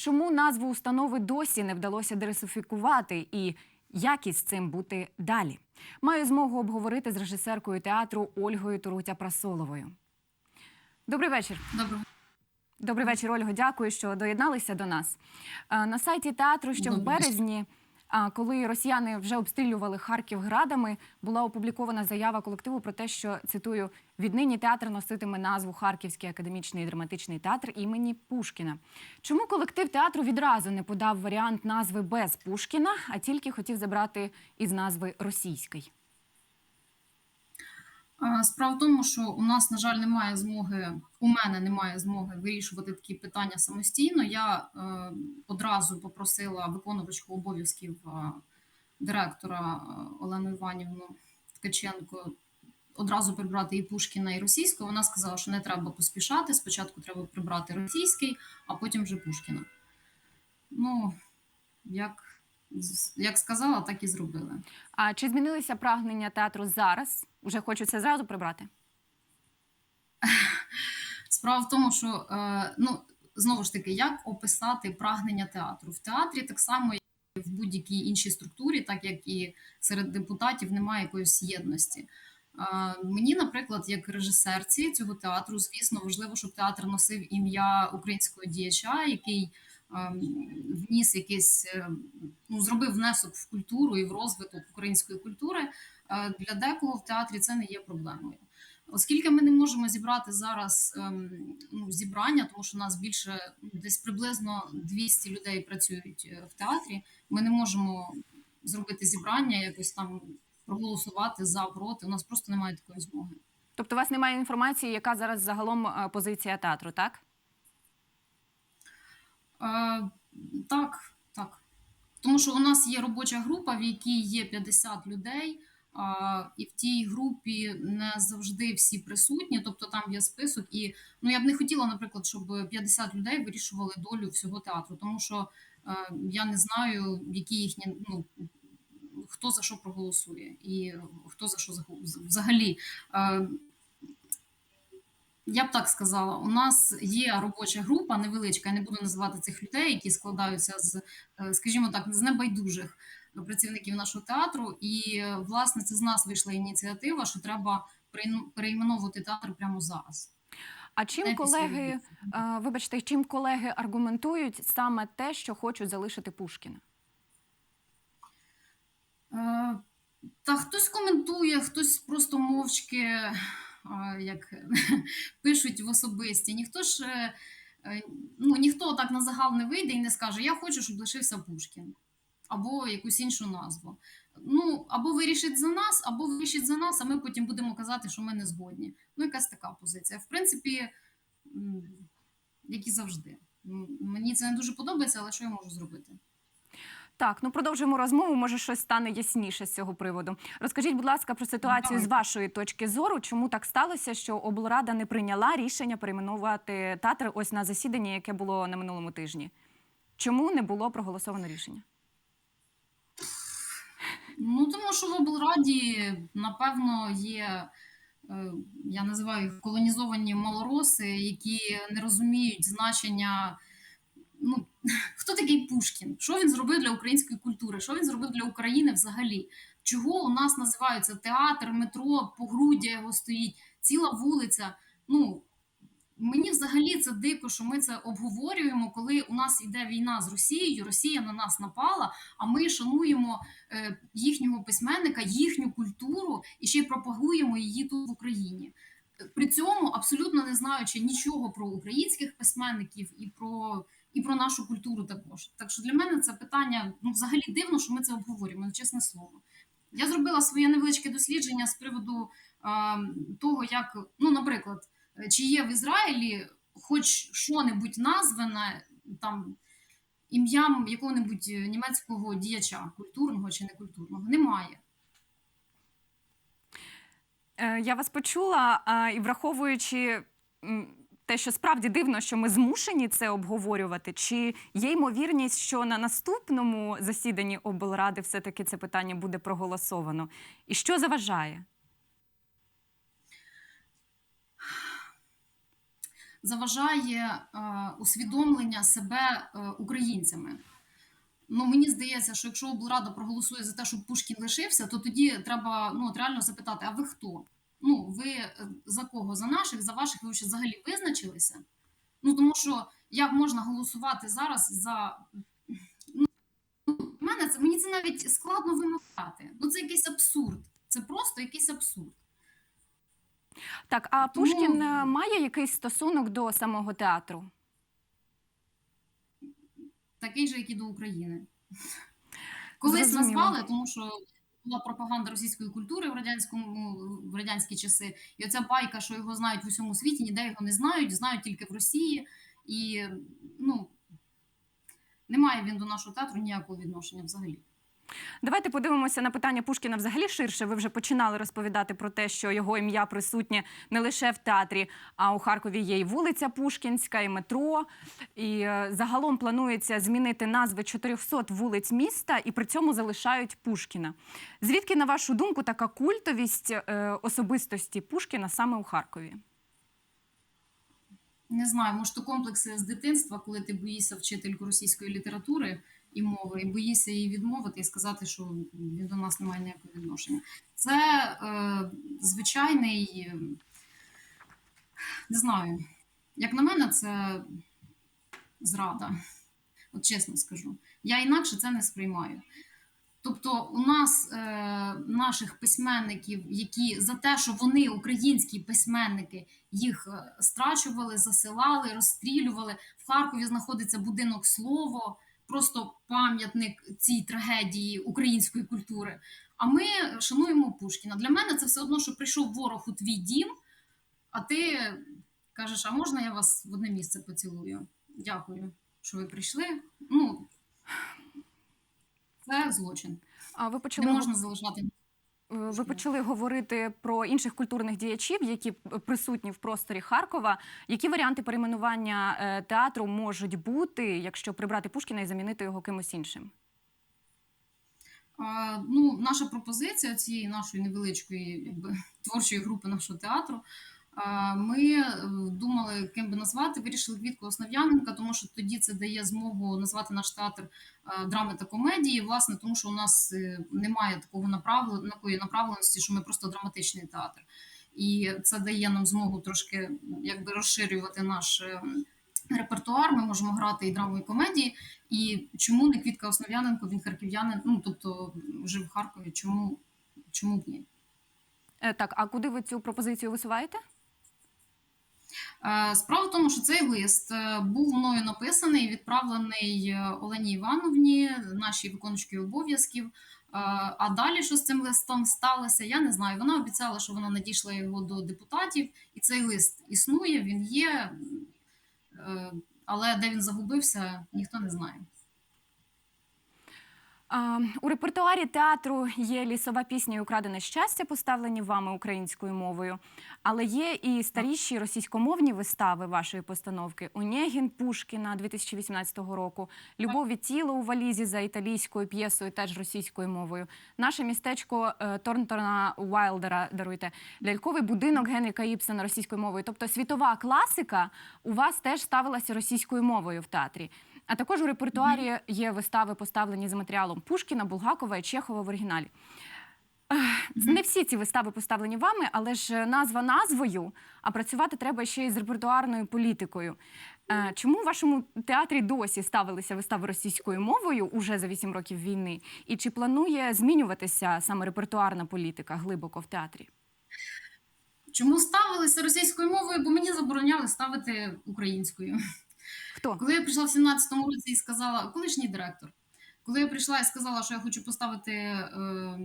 Чому назву установи досі не вдалося дересифікувати і як із цим бути далі? Маю змогу обговорити з режисеркою театру Ольгою Турутя Прасоловою. Добрий вечір. Доброго. Добрий вечір, Ольго. Дякую, що доєдналися до нас. Е, На сайті театру ще в березні, коли росіяни вже обстрілювали Харків градами, була опублікована заява колективу про те, що цитую: віднині театр носитиме назву Харківський академічний драматичний театр імені Пушкіна. Чому колектив театру відразу не подав варіант назви без Пушкіна, а тільки хотів забрати із назви російський? Справа в тому, що у нас, на жаль, немає змоги, у мене немає змоги вирішувати такі питання самостійно. Я е, одразу попросила виконувачку обов'язків е, директора е, Олену Іванівну Ткаченко одразу прибрати і Пушкіна, і російського. Вона сказала, що не треба поспішати. Спочатку треба прибрати російський, а потім вже Пушкіна. Ну, як, як сказала, так і зробили. А чи змінилися прагнення театру зараз? Уже хочуть це зразу прибрати? Справа в тому, що е, ну знову ж таки, як описати прагнення театру в театрі, так само і в будь-якій іншій структурі, так як і серед депутатів немає якоїсь єдності. Е, мені, наприклад, як режисерці цього театру, звісно, важливо, щоб театр носив ім'я українського діяча, який ем, вніс якийсь е, ну, зробив внесок в культуру і в розвиток української культури. Для декого в театрі це не є проблемою. Оскільки ми не можемо зібрати зараз ем, ну, зібрання, тому що у нас більше ну, десь приблизно 200 людей працюють е, в театрі, ми не можемо зробити зібрання, якось там проголосувати за проти. У нас просто немає такої змоги. Тобто, у вас немає інформації, яка зараз загалом е, позиція театру, так? Е, так, так. Тому що у нас є робоча група, в якій є 50 людей, і в тій групі не завжди всі присутні, тобто там є список. І ну я б не хотіла, наприклад, щоб 50 людей вирішували долю всього театру, тому що е, я не знаю, які їхні ну. Хто за що проголосує, і хто за що взагалі. Е, я б так сказала, у нас є робоча група невеличка, я не буду називати цих людей, які складаються з, е, скажімо так, з небайдужих працівників нашого театру. І е, власне це з нас вийшла ініціатива, що треба перейменовувати театр прямо зараз. А чим Не колеги, е, вибачте, чим колеги аргументують саме те, що хочуть залишити Пушкіна? Е, Та хтось коментує, хтось просто мовчки, як пишуть в особисті. Ніхто ж ну, ніхто так на загал не вийде і не скаже: Я хочу, щоб лишився Пушкін або якусь іншу назву. Ну, або вирішить за нас, або вирішить за нас, а ми потім будемо казати, що ми не згодні. Ну, якась така позиція. В принципі, як і завжди. Мені це не дуже подобається, але що я можу зробити? Так, ну продовжуємо розмову. Може, щось стане ясніше з цього приводу. Розкажіть, будь ласка, про ситуацію Давай. з вашої точки зору. Чому так сталося, що облрада не прийняла рішення перейменувати театр ось на засіданні, яке було на минулому тижні? Чому не було проголосовано рішення? Ну, тому що в облраді, напевно, є, е, я називаю їх колонізовані малороси, які не розуміють значення. Ну, хто такий Пушкін? Що він зробив для української культури? Що він зробив для України взагалі? Чого у нас називаються театр, метро, погруддя його стоїть, ціла вулиця? Ну, мені взагалі це дико, що ми це обговорюємо, коли у нас йде війна з Росією, Росія на нас напала, а ми шануємо е, їхнього письменника, їхню культуру і ще й пропагуємо її тут в Україні. При цьому абсолютно не знаючи нічого про українських письменників і про, і про нашу культуру також. Так що для мене це питання ну, взагалі дивно, що ми це обговорюємо, ну, чесне слово. Я зробила своє невеличке дослідження з приводу е, того, як, ну, наприклад, чи є в Ізраїлі хоч що-небудь назване там ім'ям якого-небудь німецького діяча, культурного чи некультурного. Немає. Е, Я вас почула, і враховуючи те, що справді дивно, що ми змушені це обговорювати, чи є ймовірність, що на наступному засіданні облради все-таки це питання буде проголосовано? І що заважає? Заважає е, усвідомлення себе е, українцями. Ну, мені здається, що якщо облрада проголосує за те, щоб Пушкін лишився, то тоді треба ну, от реально запитати: а ви хто? Ну, ви е, за кого? За наших, за ваших, ви ще взагалі визначилися? Ну, тому що як можна голосувати зараз за. Ну, мене це, мені це навіть складно вимовляти. Ну, це якийсь абсурд. Це просто якийсь абсурд. Так, а Тому- Пушкін е, має якийсь стосунок до самого театру? такий же, як і до України. Колись Зрозуміло. назвали, тому що була пропаганда російської культури в радянському в радянські часи. І оця байка, що його знають в усьому світі, ніде його не знають, знають тільки в Росії. І ну немає він до нашого театру ніякого відношення взагалі. Давайте подивимося на питання Пушкіна взагалі ширше. Ви вже починали розповідати про те, що його ім'я присутнє не лише в театрі, а у Харкові є і вулиця Пушкінська, і метро. І е, загалом планується змінити назви 400 вулиць міста, і при цьому залишають Пушкіна. Звідки, на вашу думку, така культовість е, особистості Пушкіна саме у Харкові? Не знаю, може, то комплекси з дитинства, коли ти боїшся вчительку російської літератури і мови, і боїшся її відмовити і сказати, що він до нас не має ніякого відношення. Це е, звичайний, не знаю, як на мене, це зрада. От чесно скажу. Я інакше це не сприймаю. Тобто, у нас е, наших письменників, які за те, що вони українські письменники, їх е, страчували, засилали, розстрілювали. В Харкові знаходиться будинок слово, просто пам'ятник цій трагедії української культури. А ми шануємо Пушкіна. Для мене це все одно, що прийшов ворог у твій дім, а ти кажеш, а можна я вас в одне місце поцілую? Дякую, що ви прийшли. Ну, це злочин. А ви почали Не можна залишати. Е, Ви почали говорити про інших культурних діячів, які присутні в просторі Харкова. Які варіанти перейменування е, театру можуть бути, якщо прибрати Пушкіна і замінити його кимось іншим? Ну, наша пропозиція цієї нашої невеличкої якби, творчої групи нашого театру. Ми е, думали, ким би назвати, вирішили Квітку Основ'яненка, тому що тоді це дає змогу назвати наш театр е, драми та комедії. Власне, тому що у нас е, немає такого направлен- такої направленості, що ми просто драматичний театр. І це дає нам змогу трошки якби розширювати наш репертуар. Ми можемо грати і драму, і комедії. І чому не Квітка Основ'яненко, він харків'янин, ну тобто жив в Харкові. Чому, чому б ні? Так, а куди ви цю пропозицію висуваєте? Е, Справа в тому, що цей лист е, був мною написаний, відправлений е, Олені Івановні, нашій виконувачці обов'язків. А далі, що з цим листом сталося, я не знаю. Вона обіцяла, що вона надійшла його до депутатів, і цей лист існує, він є. Але де він загубився, ніхто не знає. У репертуарі театру є лісова пісня і украдене щастя, поставлені вами українською мовою. Але є і старіші російськомовні вистави вашої постановки Онєгін Пушкіна 2018 року, Любов від тіла у валізі за італійською п'єсою, теж російською мовою. Наше містечко е, Торнтона Уайлдера даруйте ляльковий будинок Генріка Ібсена російською мовою. Тобто світова класика у вас теж ставилася російською мовою в театрі. А також у репертуарі є вистави, поставлені за матеріалом Пушкіна, Булгакова і Чехова в оригіналі. Не всі ці вистави поставлені вами, але ж назва назвою, а працювати треба ще й з репертуарною політикою. Е, Чому в вашому театрі досі ставилися вистави російською мовою уже за 8 років війни? І чи планує змінюватися саме репертуарна політика глибоко в театрі? Чому ставилися російською мовою? Бо мені забороняли ставити українською. Хто? Коли я прийшла в 17-му році і сказала, колишній директор, коли я прийшла і сказала, що я хочу поставити е,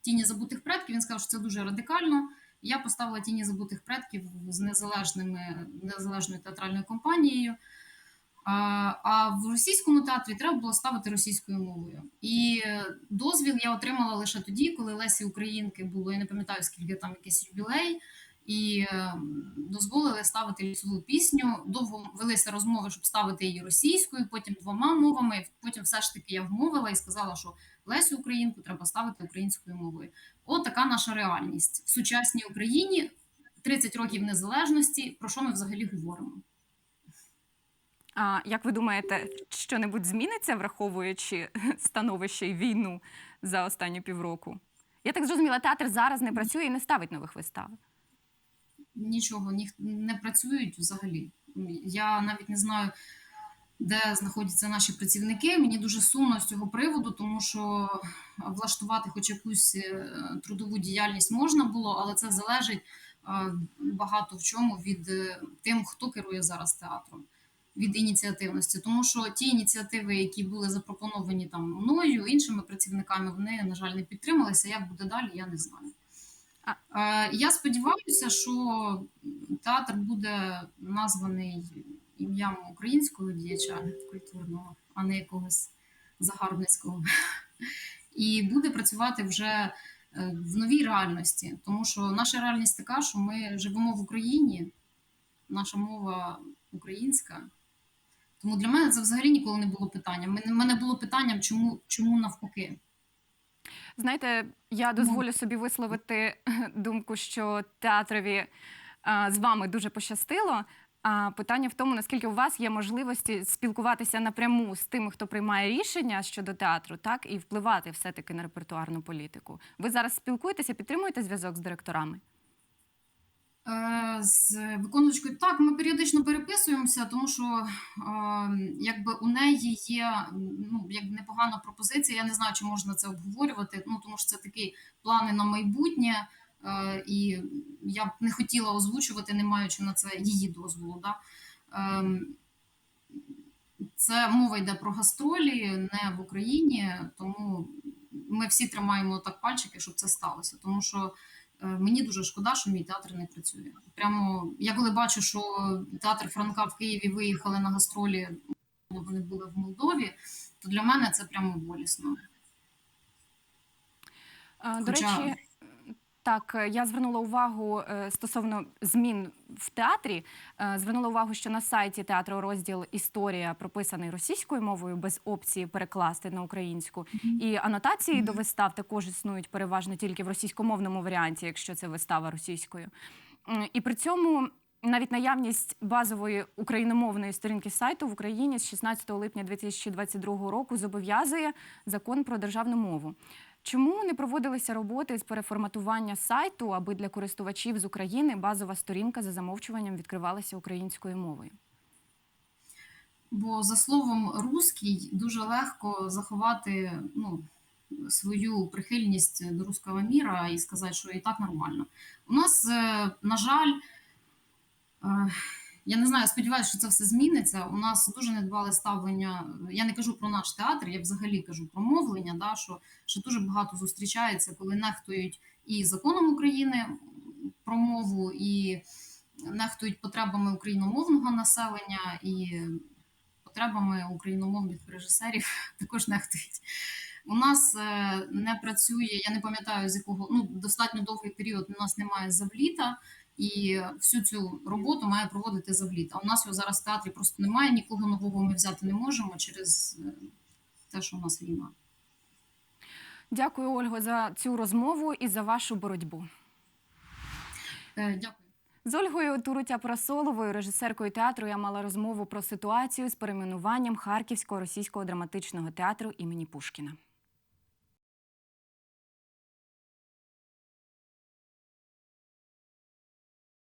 тіні забутих предків, він сказав, що це дуже радикально. Я поставила тіні забутих предків з незалежними незалежною театральною компанією. А, а в російському театрі треба було ставити російською мовою. І дозвіл я отримала лише тоді, коли Лесі Українки було, я не пам'ятаю, скільки там якийсь юбілей, і е, дозволили ставити лісову пісню. Довго велися розмови, щоб ставити її російською, потім двома мовами. Потім все ж таки я вмовила і сказала, що Лесю Українку треба ставити українською мовою. От така наша реальність в сучасній Україні. 30 років незалежності. Про що ми взагалі говоримо? А як ви думаєте, що-небудь зміниться, враховуючи становище і війну за останні півроку? Я так зрозуміла, театр зараз не працює і не ставить нових вистав. Нічого ніх не працюють взагалі. Я навіть не знаю, де знаходяться наші працівники. Мені дуже сумно з цього приводу, тому що влаштувати хоч якусь е, трудову діяльність можна було, але це залежить е, багато в чому від е, тим, хто керує зараз театром. Від ініціативності, тому що ті ініціативи, які були запропоновані там мною, іншими працівниками, вони на жаль не підтрималися. Як буде далі, я не знаю. Я сподіваюся, що театр буде названий ім'ям українського діяча культурного, а не якогось загарбницького. І буде працювати вже е, в новій реальності, тому що наша реальність така, що ми живемо в Україні, наша мова українська. Тому для мене це взагалі ніколи не було питанням. Мене було питанням, чому, чому навпаки. Знаєте, я дозволю собі висловити думку, що театрові з вами дуже пощастило. А питання в тому, наскільки у вас є можливості спілкуватися напряму з тими, хто приймає рішення щодо театру, так і впливати все-таки на репертуарну політику. Ви зараз спілкуєтеся, підтримуєте зв'язок з директорами? Е, З виконувачкою так, ми періодично переписуємося, тому що е, якби у неї є ну, як непогана пропозиція. Я не знаю, чи можна це обговорювати. Ну тому що це такі плани на майбутнє, е, і я б не хотіла озвучувати, не маючи на це її дозволу. Да? Е, це мова йде про гастролі, не в Україні, тому ми всі тримаємо так пальчики, щоб це сталося. Тому що Мені дуже шкода, що мій театр не працює. Прямо я коли бачу, що театр Франка в Києві виїхали на гастролі, вони були в Молдові, то для мене це прямо болісно. А, До речі, так, е, я звернула увагу е, стосовно змін в театрі. е, Звернула увагу, що на сайті театру розділ Історія прописаний російською мовою без опції перекласти на українську. І анотації до вистав також існують переважно тільки в російськомовному варіанті, якщо це вистава російською. І при цьому навіть наявність базової україномовної сторінки сайту в Україні з 16 липня 2022 року зобов'язує закон про державну мову. Чому не проводилися роботи з переформатування сайту, аби для користувачів з України базова сторінка за замовчуванням відкривалася українською мовою? Бо за словом руський дуже легко заховати ну, свою прихильність до руського міра і сказати, що і так нормально. У нас, е, на жаль, е, я не знаю, сподіваюся, що це все зміниться. У нас дуже недбале ставлення. Я не кажу про наш театр, я взагалі кажу про мовлення, да, що, що дуже багато зустрічається, коли нехтують і законом України про мову, і нехтують потребами україномовного населення, і потребами україномовних режисерів також нехтують. У нас е, не працює, я не пам'ятаю з якого ну достатньо довгий період. У нас немає завліта, і всю цю роботу має проводити завліт. А у нас його зараз в театрі просто немає. Нікого нового ми взяти не можемо через е, те, що у нас війна. Дякую, Ольго, за цю розмову і за вашу боротьбу. Е, Дякую. З Ольгою Турутя Просоловою, режисеркою театру, я мала розмову про ситуацію з перейменуванням Харківського російського драматичного театру імені Пушкіна.